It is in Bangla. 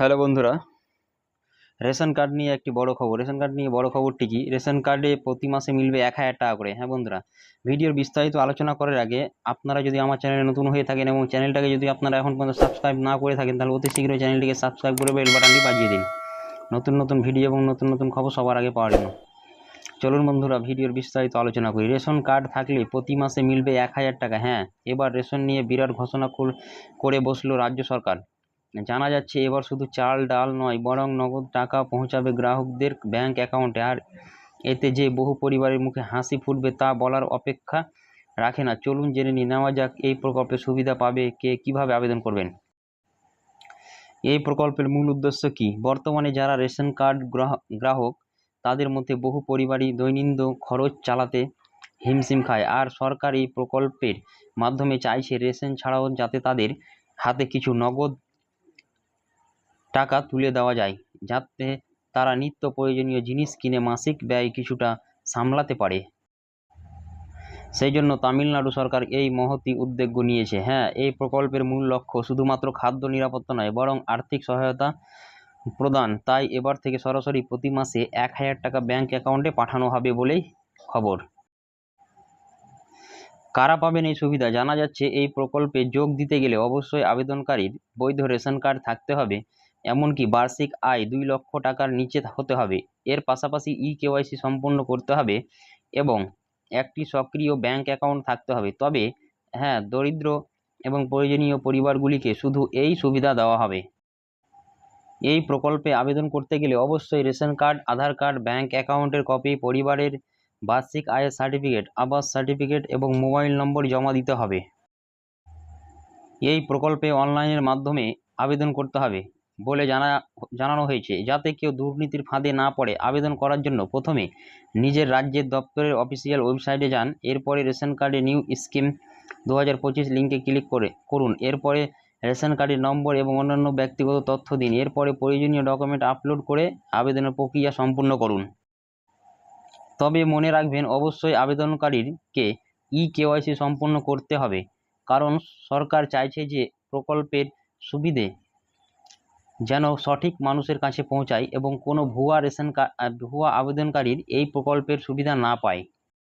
হ্যালো বন্ধুরা, রেশন কার্ড নিয়ে একটি বড় খবর। রেশন কার্ড নিয়ে বড় খবরটি কি? রেশন কার্ডে প্রতি মাসে মিলবে এক হাজার টাকা করে। হ্যাঁ বন্ধুরা, ভিডিওর বিস্তারিত আলোচনা করার আগে আপনারা যদি আমার চ্যানেলে নতুন হয়ে থাকেন এবং চ্যানেলটাকে যদি আপনারা এখন পর্যন্ত সাবস্ক্রাইব না করে থাকেন, তাহলে অতি শীঘ্রই চ্যানেলটিকে সাবস্ক্রাইব করে বেল বাটনটি বাজিয়ে দিন। নতুন নতুন ভিডিও এবং নতুন নতুন খবর সবার আগে পাওয়ার জন্য। চলুন বন্ধুরা, ভিডিওর বিস্তারিত আলোচনা করি। রেশন কার্ড থাকলে প্রতি মাসে মিলবে এক হাজার টাকা। হ্যাঁ এবার রেশন নিয়ে বিরাট ঘোষণা কর- বসল রাজ্য সরকার। জানা যাচ্ছে এবার শুধু চাল, ডাল নয়, বরং নগদ টাকা পৌঁছাবে গ্রাহকদের ব্যাংক অ্যাকাউন্টে। আর এতে যে বহু পরিবারের মুখে হাসি ফুটবে তা বলার অপেক্ষা রাখে না। চলুন জেনে নিয়ে নেওয়া যাক এই প্রকল্পের সুবিধা পাবে কে, কীভাবে আবেদন করবেন। এই প্রকল্পের মূল উদ্দেশ্য কি? বর্তমানে যারা রেশন কার্ড গ্রাহ- গ্রাহক, তাদের মধ্যে বহু পরিবারই দৈনন্দিন খরচ চালাতে হিমশিম খায়। আর সরকার এই প্রকল্পের মাধ্যমে চাইছে রেশন ছাড়াও যাতে তাদের হাতে কিছু নগদ টাকা তুলে দেওয়া যায়, যাতে তারা নিত্য প্রয়োজনীয় জিনিস কিনে মাসিক ব্যয় কিছুটা সামলাতে পারে। সেই জন্য তামিলনাড়ু সরকার এই মহতি উদ্যোগ নিয়েছে। হ্যাঁ এই প্রকল্পের মূল লক্ষ্য শুধুমাত্র খাদ্য নিরাপত্তা নয়, বরং আর্থিক সহায়তা প্রদান। তাই এবার থেকে সরাসরি প্রতি মাসে এক হাজার টাকা ব্যাংক অ্যাকাউন্টে পাঠানো হবে বলেই খবর। কারা পাবেন এই সুবিধা? জানা যাচ্ছে, এই প্রকল্পে যোগ দিতে গেলে অবশ্যই আবেদনকারীর বৈধ রেশন কার্ড থাকতে হবে। এমনকি বার্ষিক আয় দুই লক্ষ টাকার নিচে হতে হবে। এর পাশাপাশি ই কেওয়াইসি সম্পন্ন করতে হবে এবং একটি সক্রিয় ব্যাংক অ্যাকাউন্ট থাকতে হবে। তবে হ্যাঁ দরিদ্র এবং প্রয়োজনীয় পরিবারগুলিকে শুধু এই সুবিধা দেওয়া হবে। এই প্রকল্পে আবেদন করতে গেলে অবশ্যই ration card, Aadhaar card, bank অ্যাকাউন্টের কপি, পরিবারের বার্ষিক আয়ের সার্টিফিকেট, আবাস সার্টিফিকেট এবং মোবাইল নম্বর জমা দিতে হবে। এই প্রকল্পে অনলাইনের মাধ্যমে আবেদন করতে হবে। বলে জানা, জানানো হয়েছে। যাতে কেউ দুর্নীতির ফাঁদে না পড়ে, আবেদন করার জন্য প্রথমে নিজের রাজ্যের দপ্তরের অফিসিয়াল ওয়েবসাইটে যান। এরপরে রেশন কার্ডে নিউ স্কিম দু হাজার পঁচিশ লিঙ্কে ক্লিক করে, করুন। এরপরে রেশন কার্ডের নম্বর এবং অন্যান্য ব্যক্তিগত তথ্য দিন। এরপরে প্রয়োজনীয় ডকুমেন্ট আপলোড করে আবেদনের প্রক্রিয়া সম্পূর্ণ করুন। তবে মনে রাখবেন, অবশ্যই আবেদনকারীরকে ই কেওয়াইসি সম্পূর্ণ করতে হবে। কারণ সরকার চাইছে যে প্রকল্পের সুবিধে যেন সঠিক মানুষের কাছে পৌঁছায় এবং কোনো ভুয়া রেশন কার্ড ভুয়া আবেদনকারীর এই প্রকল্পের সুবিধা না পায়।